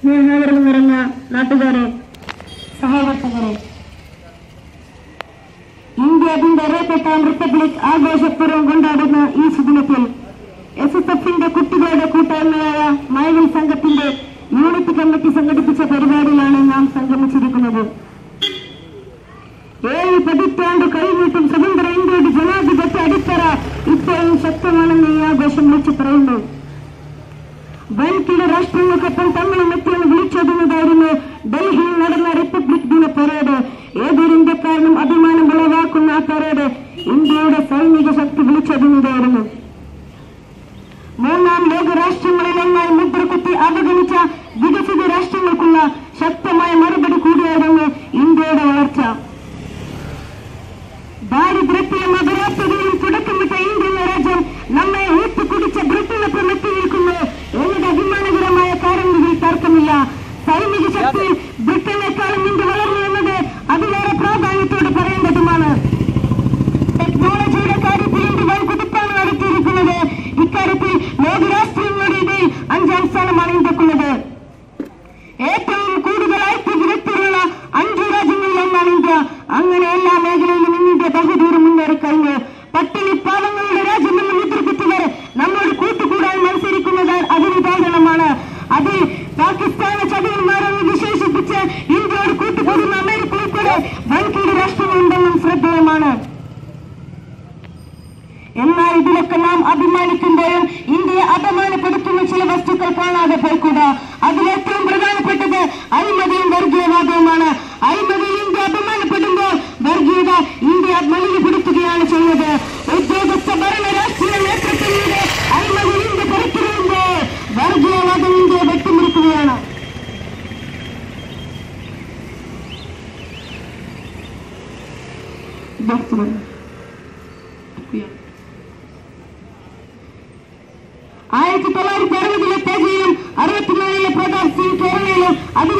സ്നേഹാദരം നിറഞ്ഞ നാട്ടുകാരെ സഹവർത്തകരെ ഇന്ത്യ അതിന്റെ അറിയപ്പെട്ട റിപ്പബ്ലിക് ആഘോഷപൂർവം കൊണ്ടാടുന്ന ഈ സുദിനത്തിൽ എസ് എസ് എഫിന്റെ കുട്ടികളുടെ കൂട്ടായ്മയായ മഴവിൽ സംഘത്തിന്റെ യൂണിറ്റ് കമ്മിറ്റി സംഘടിപ്പിച്ച പരിപാടിയിലാണ് നാം സംഗമിച്ചിരിക്കുന്നത്. ഏഴ് പതിറ്റാണ്ട് കഴിഞ്ഞിട്ടും ഇന്ത്യക്കാരനും അഭിമാനം ഉളവാക്കുന്ന ആൾക്കാരോട് പരേഡ് ഇന്ത്യയുടെ സൈനിക ശക്തി വിളിച്ചോതുന്നതായിരുന്നു മൂന്നാം ലോക രാഷ്ട്രങ്ങളിൽ ഒന്നായി മുദ്രകുത്തി അവഗണിച്ച വികസിത രാഷ്ട്രങ്ങൾക്കുള്ള ശക്തമായ മറുപടി കൂടിയായിരുന്നു ഇന്ത്യയുടെ വളർച്ച. ദാരിദ്ര്യത്തിലും അപരാധതയിലും തുടക്കമിട്ട ഇന്ത്യ രാജ്യം നമ്മെ ഊട്ടിക്കുടിച്ച ബ്രിട്ടനൊപ്പം എത്തി നിൽക്കുന്നു. എന്നത് അഭിമാനകരമായ കാര്യങ്ങളിൽ തർക്കമില്ല. സൈനിക ശക്തി ബ്രിട്ടനേക്കാളും വസ്തുക്കൾ കാണാതെ പോയിക്കൂടാ അതിലേറ്റവും പ്രധാനപ്പെട്ടത് അഴിമതിയും വർഗീയവാദവുമാണ് അഴിമതിയിൽ ഇന്ത്യ അപമാനപ്പെടുമ്പോൾ വർഗീയത ഇന്ത്യ മലിനപ്പെടുത്തുകയാണ് ചെയ്യുന്നത് ഉദ്യോഗസ്ഥ ഭരണ രാഷ്ട്രീയ നേതൃത്വങ്ങളുടെ അഴിമതി ഇന്ത്യ പുറത്തുവരുമ്പോൾ വർഗീയവാദം ഇന്ത്യയെ വെട്ടിമുറിക്കുകയാണ് ആയിരത്തി തൊള്ളായിരത്തി আমি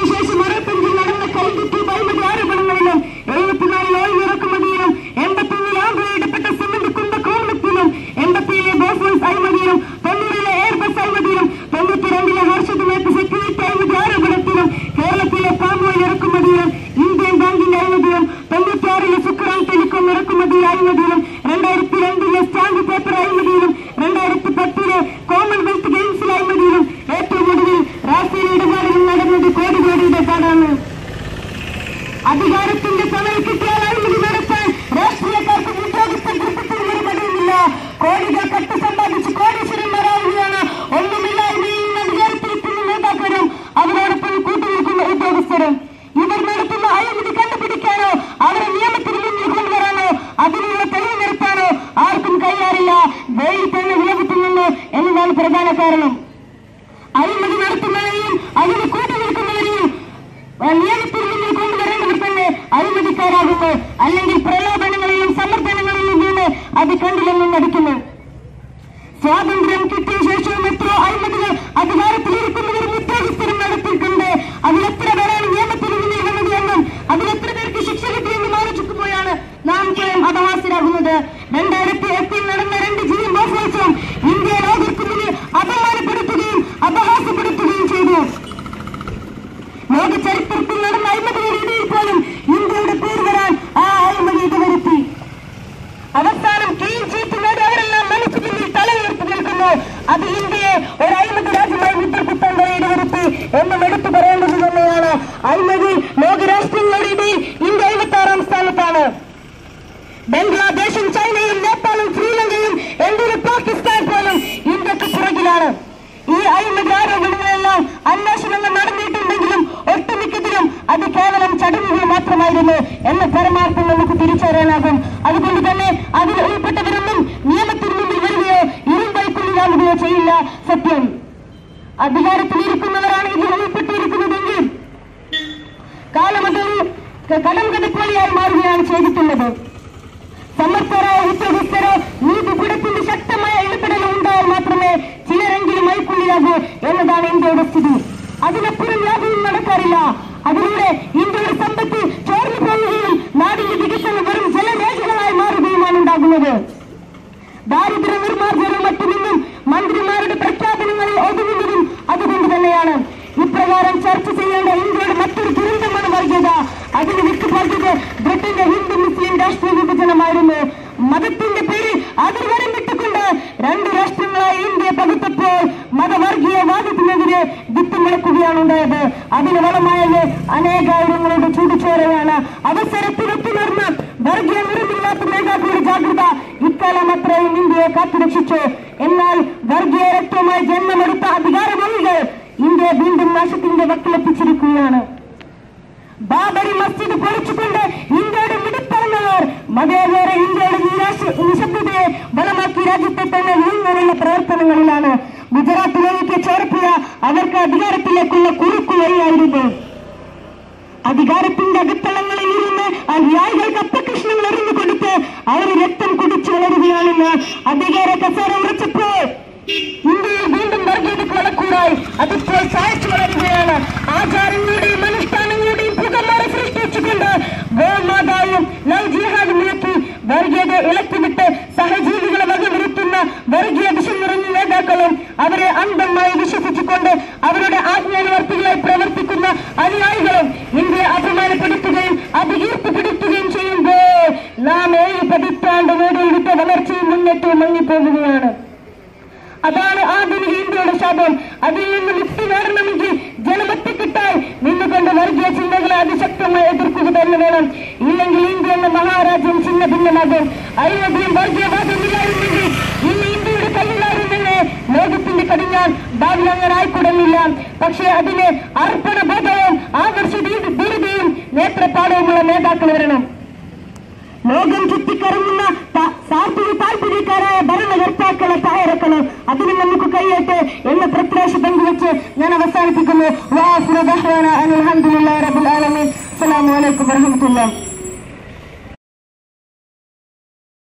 കാരണം. അഴിമതി നടത്തുന്നവരെയും അഴിമതി കൂട്ടുനിൽക്കുന്നവരെയും നിൽക്കുന്നവരെയും നിയമത്തിന് മുന്നിൽ തന്നെ അഴിമതിക്കാരാകുന്നു അല്ലെങ്കിൽ പ്രലോഭനങ്ങളിലും സമ്മർദ്ദനങ്ങളിലും വീണ് അത് കണ്ടില്ലെന്നും നടിക്കുന്നു. സ്വാതന്ത്ര്യം കിട്ടിയ ശേഷവും എത്രയോ അഴിമതികൾ അത് ഇന്ത്യയെ ഒരു അഴിമതി രാജ്യമായി വരെ ഇടവരുത്തി എന്നും എടുത്തു പറയേണ്ടത് തന്നെയാണ്. അഴിമതി ലോകരാഷ്ട്രങ്ങളുടെ ഇടയിൽ ഇന്ത്യ എഴുപത്തി സ്ഥാനത്താണ്. ബംഗ്ലാദേശും ചൈനയും നേപ്പാളും ശ്രീലങ്കയും എന്തൊരു പാകിസ്ഥാൻ പോലും ഇന്ത്യയ്ക്ക് പുറകിലാണ്. ഈ അഴിമതി ആരോപണങ്ങളെല്ലാം അന്വേഷണങ്ങൾ നടന്നിട്ടുണ്ടെങ്കിലും ഒട്ടുമിക്കതിലും അത് കേവലം ചടങ്ങുകൾ മാത്രമായിരുന്നു എന്ന പരമാർത്ഥം നമുക്ക് തിരിച്ചറിയാനാകും. അതുകൊണ്ട് തന്നെ അതിൽ ഉൾപ്പെട്ടവരൊന്നും ചെയ്യില്ല സത്യം. അധികാരത്തിലിരിക്കുന്നവരാണ് ഇതിൽ ഉൾപ്പെട്ടിരിക്കുന്നതെങ്കിൽ കാലമതൊരു കടം കടക്കോളിയായി മാറുകയാണ് ചെയ്തിട്ടുള്ളത്. സമർത്ഥരോ ഉദ്യോഗസ്ഥരോ നീതിപീഠത്തിന്റെ ശക്തമായ ഇടപെടൽ ഉണ്ടായാൽ മാത്രമേ ചിലരെങ്കിലും മൈക്കുള്ളിലാകൂ എന്നതാണ് ഇന്ത്യയുടെ സ്ഥിതി. അതിനപ്പുറം യാതൊന്നും നടക്കാറില്ല. അതിലൂടെ ഇന്ത്യയുടെ സമ്പത്ത് ചോർന്നു പോകുകയും നാടിന്റെ വികസനം വെറും ജലമേഖലകളായി മാറുകയുമാണ് ഉണ്ടാകുന്നത്. ഇപ്രകാരം ചർച്ച ചെയ്യേണ്ട ഇന്ത്യയുടെ മറ്റൊരു ദുരന്തമാണ് വൈകിയത്. അതിന് വിട്ടുപോയത് ബ്രിട്ടന്റെ ഹിന്ദു മുസ്ലിം രാഷ്ട്രീയ വിഭജനമായിരുന്നു. മതത്തിന്റെ പേരിൽ അതിർവരം വിട്ടുകൊണ്ട് രണ്ട് രാഷ്ട്രങ്ങളായി ഇന്ത്യ പകുത്തപ്പോൾ മതവർഗീയവാദത്തിനെതിരെ വിത്ത് മുളക്കുകയാണ് ഉണ്ടായത്. അതിന് വളമായത് അനേകായിരങ്ങളുടെ ചൂടുചോരയാണ് അവസരത്തിൽ ഒത്തുനേർന്ന വർഗീയ നിറമില്ലാത്ത നേതാക്കളുടെ ജാഗ്രത ഇക്കാലം അത്രയും ഇന്ത്യയെ കാത്തുരക്ഷിച്ചു. എന്നാൽ വർഗീയ രക്തമായി ജന്മമെടുത്ത അധികാരമൊഴികൾ ഇന്ത്യ വീണ്ടും നാശത്തിന്റെ വക്കിലെത്തിച്ചിരിക്കുകയാണ് ബാബരി മസ്ജിദ് പൊളിച്ചുകൊണ്ട് ഇന്ത്യയുടെ മിടുത്തറന്നവർ മതേതര ഇന്ത്യയുടെ നിശബ്ദതയെ ബലമാക്കി രാജ്യത്തെ തന്നെ വീഴുന്നതിനുള്ള പ്രവർത്തനങ്ങളിലാണ് ഗുജറാത്തിലേക്ക് ചേർപ്പിയ അവർക്ക് അധികാരത്തിലേക്കുള്ള കുറുക്കു വഴിയായിരുന്നു. അധികാരത്തിന്റെ അകത്തളങ്ങളിൽ ഇരുന്ന് അനുയായികൾക്ക് അപ്പകൃഷ്ണങ്ങൾ എറിഞ്ഞു കൊടുത്ത് അവർ രക്തം കുടിച്ചു വളരുകയാണെന്ന് അധികാര കസേര ഉറച്ചപ്പോൾ ഇന്ത്യയിൽ വീണ്ടും വർഗീയതയ്ക്ക് വളക്കൂറായി അതിപ്പോൾ സാധിച്ചു വളരുകയാണ് ആചാരങ്ങളുടെയും അനുഷ്ഠാനങ്ങളുടെയും പുകമറ സൃഷ്ടിച്ചുകൊണ്ട് ഗോമാതാവും ലവ് ജിഹാദ് മുഴക്കി വർഗീയത ഇളക്കിവിട്ട് അതിൽ നിന്ന് മുക്തി നേടണമെങ്കിൽ കിട്ടാൻ നിന്നുകൊണ്ട് വർഗീയ ചിന്തകളെ അതിശക്തമായി എതിർക്കുക തന്നെ വേണം. ഇല്ലെങ്കിൽ ഇന്ത്യ എന്ന മഹാരാജ്യം ചിന്ന ഭിന്നമാകും. അയോധ്യയും വർഗീയവാദമില്ലായിരുന്നെങ്കിൽ ഇന്ന് ഇന്ത്യയുടെ കയ്യിലായിരുന്നെന്ന് ലോകത്തിന്റെ കടിഞ്ഞാൻ ഭാവി അങ്ങനെ ആയിക്കൂടുന്നില്ല പക്ഷേ അതിന് അർപ്പണബോധവും ആദർശ ധീരതയും നേത്രപാടവുമുള്ള നേതാക്കൾ വരണം. ലോകം ചുറ്റിക്കറങ്ങുന്ന താല്പര്യക്കാരായ ഭരണകർത്താക്കളെ Alhamdulillah.